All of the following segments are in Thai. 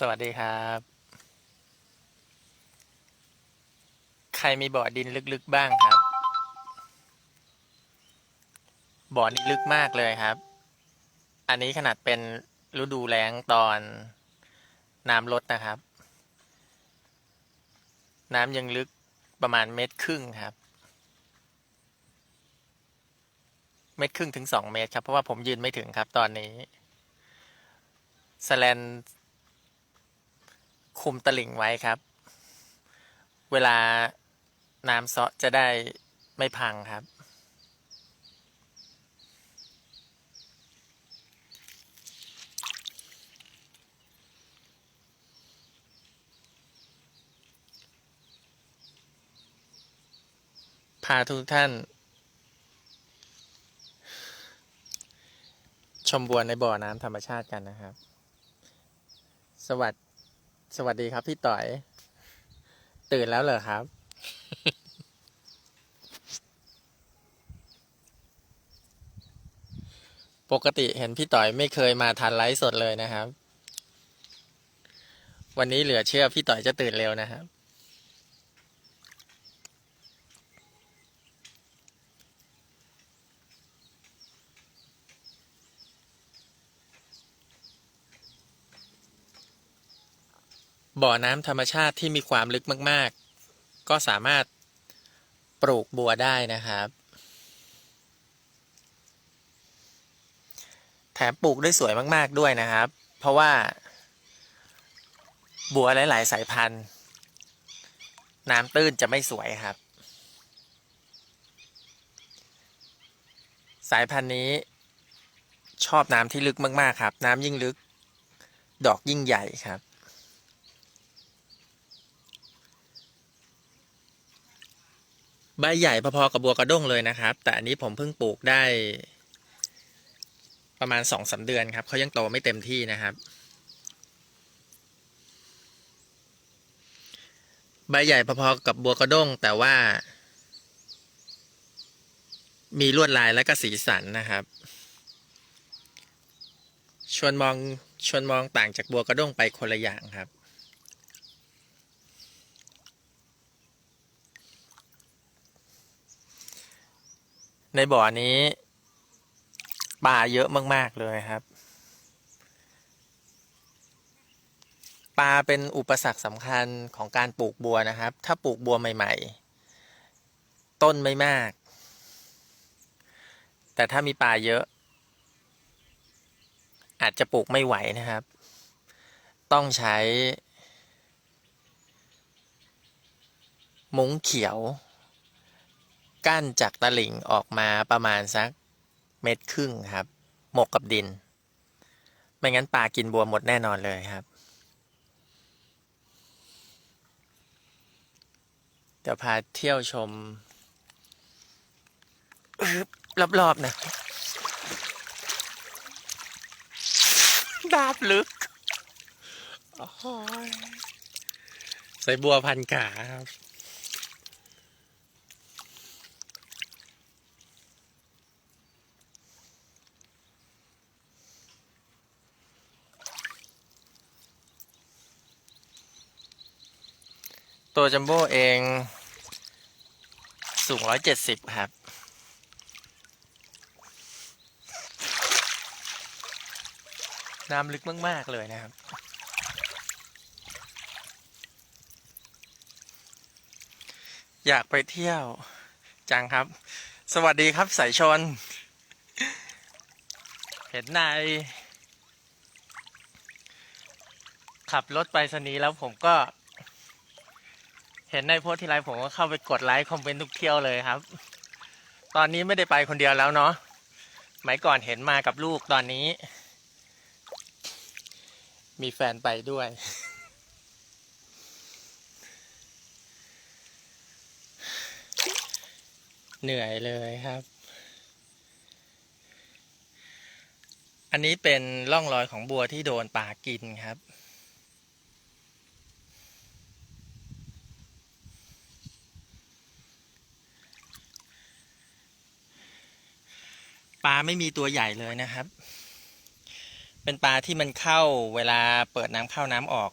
สวัสดีครับ ใครมีบ่อดินลึกๆบ้างครับ บ่อนี้ลึกมากเลยครับ อันนี้ขนาดเป็นฤดูแล้งตอนน้ำลดนะครับ น้ำยังลึกประมาณเมตรครึ่งครับ เมตรครึ่งถึงสองเมตรครับ เพราะว่าผมยืนไม่ถึงครับตอนนี้สแลน คุมตลิ่งไว้ครับ เวลาน้ำเซาะจะได้ไม่พังครับ พาทุกท่าน ชมบัวในบ่อน้ำธรรมชาติกันนะครับ สวัสดี สวัสดีครับพี่ต่อย ตื่นแล้วเหรอครับ ปกติเห็นพี่ต่อยไม่เคยมาทันไลฟ์สดเลยนะครับ วันนี้เหลือเชื่อพี่ต่อยจะตื่นเร็วนะครับ บ่อน้ำธรรมชาติที่มีความลึกมาก ๆ ก็สามารถปลูกบัวได้นะครับ แถมปลูกได้สวยมาก ๆ ด้วยนะครับ เพราะว่า บัวหลาย ๆ สายพันธุ์ น้ำตื้นจะไม่สวยครับ สายพันธุ์นี้ชอบน้ำที่ลึกมาก ๆ ครับ น้ำยิ่งลึก ดอกยิ่งใหญ่ครับ ใบใหญ่พอๆกับบัวกระด้งเลยนะครับ แต่อันนี้ผมเพิ่งปลูกได้ ประมาณสองสาเดือนครับเขายังโตไม่เต็มที่นะครับ ใบใหญ่พอๆกับบัวกระด้ง แต่ว่า มีลวดลายและก็สีสันนะครับ ชวนมองชวนมองต่างจากบัวกระด้งไปคนละอย่างครับ ในบ่อนี้ปลาเยอะมาก ๆ เลยครับ ปลาเป็นอุปสรรคสำคัญของการปลูกบัวนะครับ ถ้าปลูกบัวใหม่ ๆ ต้นไม่มาก แต่ถ้ามีปลาเยอะ อาจจะปลูกไม่ไหวนะครับ ต้องใช้ มุ้งเขียว กั้นจากตะลิ่งออกมาประมาณสักเม็ดครึ่งครับ หมกกับดิน ไม่งั้นปลากินบัวหมดแน่นอนเลยครับ เดี๋ยวพาเที่ยวชมรอบๆนะดาบลึกใส่บัวพันขาครับ ตัวจัมโบ้เองสูงร้อยเจ็ดสิบครับ น้ำลึกมาก ๆ เลยนะครับ อยากไปเที่ยวจังครับ สวัสดีครับสายชน เห็นนายขับรถไปสนีแล้วผมก็ เห็นในโพสต์ทีไรผมก็เข้าไปกดไลค์คอมเมนต์ทุกเที่ยวเลยครับ ตอนนี้ไม่ได้ไปคนเดียวแล้วเนาะสมัยก่อนเห็นมากับลูกตอนนี้ มีแฟนไปด้วย เหนื่อยเลยครับ อันนี้เป็นร่องรอยของบัวที่โดนป่ากินครับ ปลาไม่มีตัวใหญ่เลยนะครับ เป็นปลาที่มันเข้าเวลาเปิดน้ำเข้าน้ำออก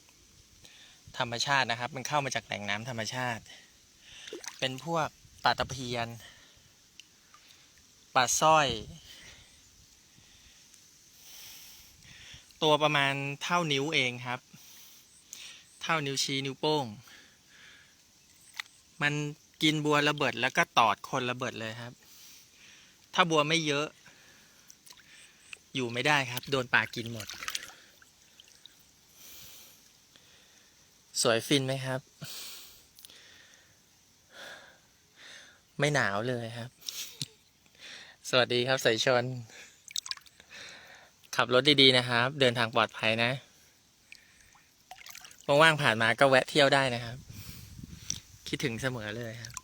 ธรรมชาตินะครับ มันเข้ามาจากแหล่งน้ำธรรมชาติ เป็นพวกปลาตะเพียนปลาสร้อย ตัวประมาณเท่านิ้วเองครับ เท่านิ้วชี้นิ้วโป้ง มันกินบัวระเบิดแล้วก็ตอดคนระเบิดเลยครับ ถ้าบัวไม่เยอะ อยู่ไม่ได้ครับ โดนปลากินหมด สวยฟินไหมครับ ไม่หนาวเลยครับ สวัสดีครับสายชน ขับรถดีๆนะครับ เดินทางปลอดภัยนะว่างๆผ่านมาก็แวะเที่ยวได้นะครับ คิดถึงเสมอเลยครับ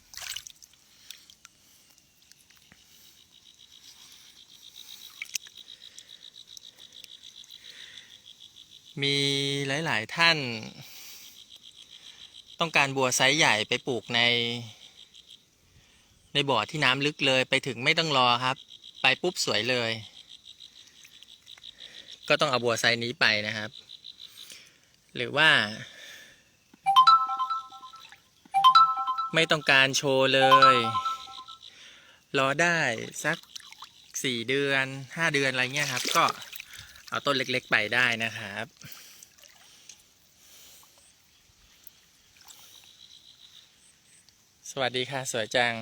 มีหลาย ๆ ท่าน ต้องการบัวไซส์ใหญ่ไปปลูกใน ในบ่อที่น้ำลึกเลยไปถึงไม่ต้องรอครับ ไปปุ๊บสวยเลย ก็ต้องเอาบัวไซส์นี้ไปนะครับ หรือว่า ไม่ต้องการโชว์เลย รอได้สักสี่เดือนห้าเดือนอะไรเงี้ยครับ ก็ เอาต้นเล็กๆไปได้นะครับ สวัสดีค่ะ สวยจัง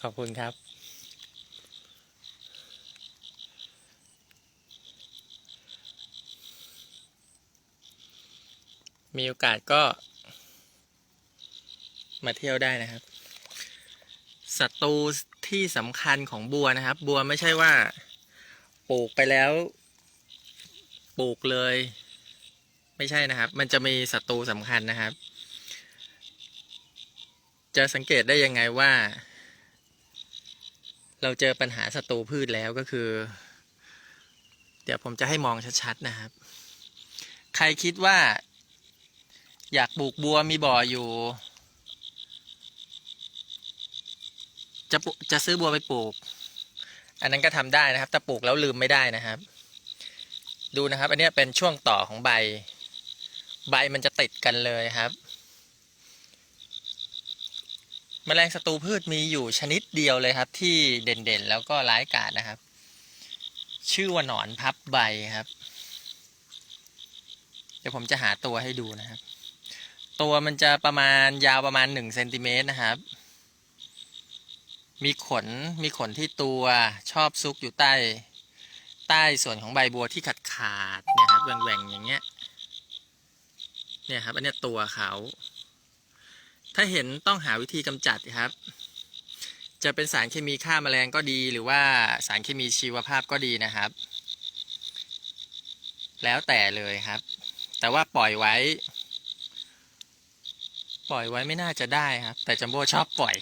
ขอบคุณครับ มีโอกาสก็มาเที่ยวได้นะครับ ศัตรูที่สำคัญของบัวนะครับ บัวไม่ใช่ว่า ปลูกไปแล้ว ปลูกเลย ไม่ใช่นะครับ มันจะมีศัตรูสำคัญนะครับ จะสังเกตได้ยังไงว่า เราเจอปัญหาศัตรูพืชแล้วก็คือ เดี๋ยวผมจะให้มองชัดๆนะครับ ใครคิดว่า อยากปลูกบัวมีบ่ออยู่ จะจะซื้อบัวไปปลูก อันนั้นก็ทำได้นะครับ แต่ปลูกแล้วลืมไม่ได้นะครับ ดูนะครับ อันนี้เป็นช่วงต่อของใบ ใบมันจะติดกันเลยครับแมลงศัตรูพืชมีอยู่ชนิดเดียวเลยครับ ที่เด่นๆ แล้วก็ร้ายกาจนะครับ ชื่อว่าหนอนพับใบครับ เดี๋ยวผมจะหาตัวให้ดูนะครับ ตัวมันจะประมาณยาวประมาณหนึ่งเซนติเมตรนะครับ มีขนมีขนที่ตัวชอบซุกอยู่ใต้ ใต้ส่วนของใบบัวที่ขาดขาดเนี่ยครับแหว่งๆอย่างเงี้ยเนี่ยครับอันนี้ตัวเขาถ้าเห็นต้องหาวิธีกำจัดครับ จะเป็นสารเคมีฆ่าแมลงก็ดีหรือว่าสารเคมีชีวภาพก็ดีนะครับ แล้วแต่เลยครับ แต่ว่าปล่อยไว้ ปล่อยไว้ไม่น่าจะได้ครับ แต่จัมโบ้ชอบปล่อย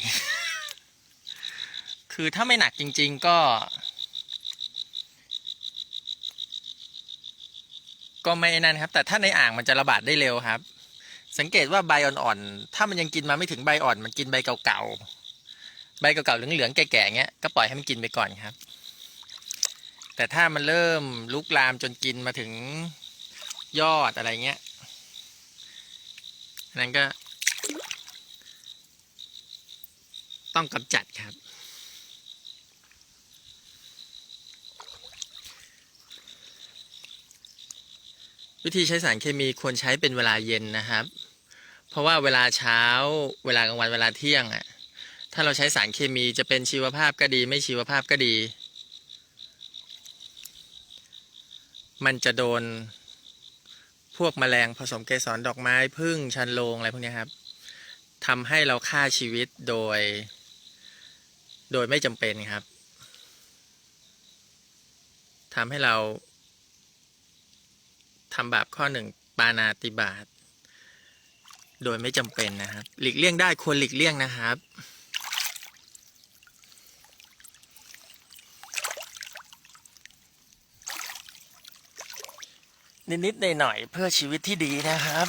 คือถ้าไม่หนักจริง ๆ ก็ ก็ไม่นั่นครับ แต่ถ้าในอ่างมันจะระบาดได้เร็วครับ สังเกตว่าใบอ่อนๆถ้ามันยังกินมาไม่ถึงใบอ่อนมันกินใบเก่าๆใบเก่าๆเหลืองๆแก่ๆเงี้ยก็ปล่อยให้มันกินไปก่อนครับ แต่ถ้ามันเริ่มลุกลามจนกินมาถึงยอดอะไรเงี้ยนนั้นก็ ต้องกำจัดครับ วิธีใช้สารเคมีควรใช้เป็นเวลาเย็นนะครับ เพราะว่าเวลาเช้า เวลากลางวันเวลาเที่ยงอะ่ะถ้าเราใช้สารเคมีจะเป็นชีวภาพก็ดี ไม่ชีวภาพก็ดี มันจะโดนพวกแมลงผสมเกสรดอกไม้พึ่งชันโรงอะไรพวกนี้ครับทำให้เราฆ่าชีวิตโดย โดยไม่จำเป็นครับทำให้เรา ทำบาปข้อหนึ่งปานาติบาตโดยไม่จำเป็นนะครับ หลีกเลี่ยงได้ควรหลีกเลี่ยงนะครับ นิดๆหน่อยๆเพื่อชีวิตที่ดีนะครับ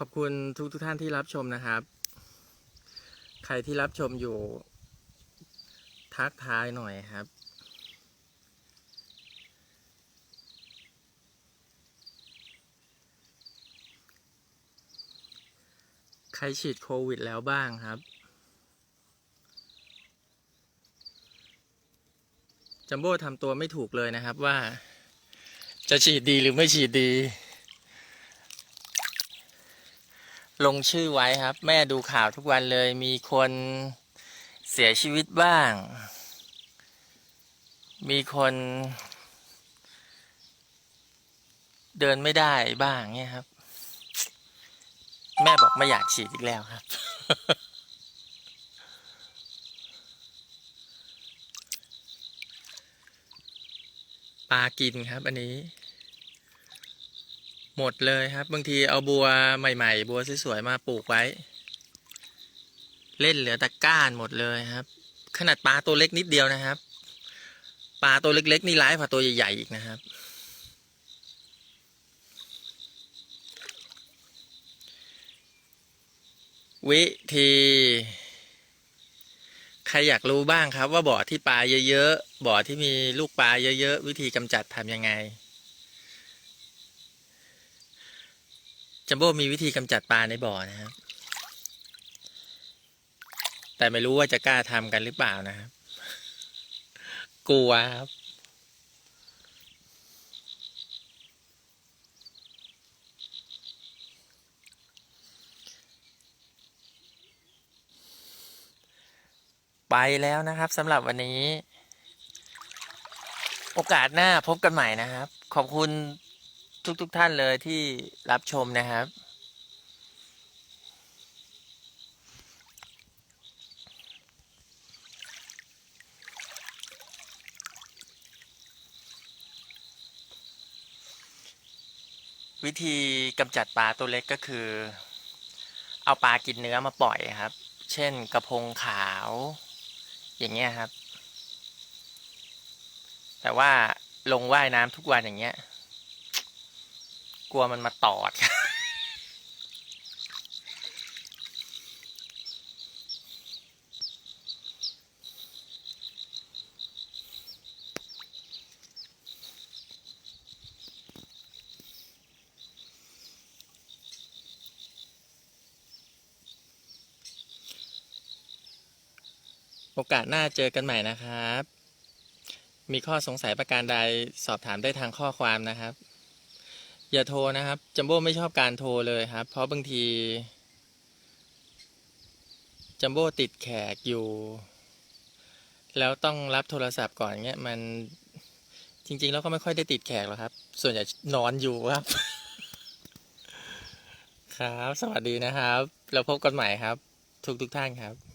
ขอบคุณทุกทุกท่านที่รับชมนะครับ ใครที่รับชมอยู่ ทักทายหน่อยครับ ใครฉีดโควิดแล้วบ้างครับจัมโบ้ทำตัวไม่ถูกเลยนะครับว่า จะฉีดดีหรือไม่ฉีดดี ลงชื่อไว้ครับ แม่ดูข่าวทุกวันเลย มีคนเสียชีวิตบ้าง มีคน เดินไม่ได้บ้างเนี่ยครับ แม่บอกไม่อยากฉีดอีกแล้วครับ ปลากินครับอันนี้ หมดเลยครับ บางทีเอาบัวใหม่ ๆ บัวสวยๆมาปลูกไว้ เล่นเหลือแต่ก้านหมดเลยครับ ขนาดปลาตัวเล็กนิดเดียวนะครับ ปลาตัวเล็กๆนี่ร้ายกว่าตัวใหญ่ๆอีกนะครับ วิธีใครอยากรู้บ้างครับว่าบ่อที่ปลาเยอะๆ บ่อที่มีลูกปลาเยอะๆ วิธีกำจัดทำยังไง จัมโบ้มีวิธีกำจัดปลาในบ่อนะครับ แต่ไม่รู้ว่าจะกล้าทำกันหรือเปล่านะครับ กลัวครับไปแล้วนะครับสำหรับวันนี้ โอกาสหน้าพบกันใหม่นะครับ ขอบคุณ ทุกๆทท่านเลยที่รับชมนะครับ วิธีกำจัดปลาตัวเล็กก็คือ เอาปลากินเนื้อมาปล่อยครับ เช่นกระพงขาว อย่างเงี้ยครับ แต่ว่าลงว่ายน้ำทุกวันอย่างเงี้ย กลัวมันมาตอด โอกาสหน้าเจอกันใหม่นะครับ มีข้อสงสัยประการใดสอบถามได้ทางข้อความนะครับ อย่าโทรนะครับ จัมโบ้ไม่ชอบการโทรเลยครับ เพราะบางที จัมโบ้ติดแขกอยู่ แล้วต้องรับโทรศัพท์ก่อนเงี้ย มันจริง ๆ แล้วก็ไม่ค่อยได้ติดแขกหรอกครับ ส่วนใหญ่นอนอยู่ครับ ครับ สวัสดีนะครับแล้วพบกันใหม่ครับ ทุกทุกท่านครับ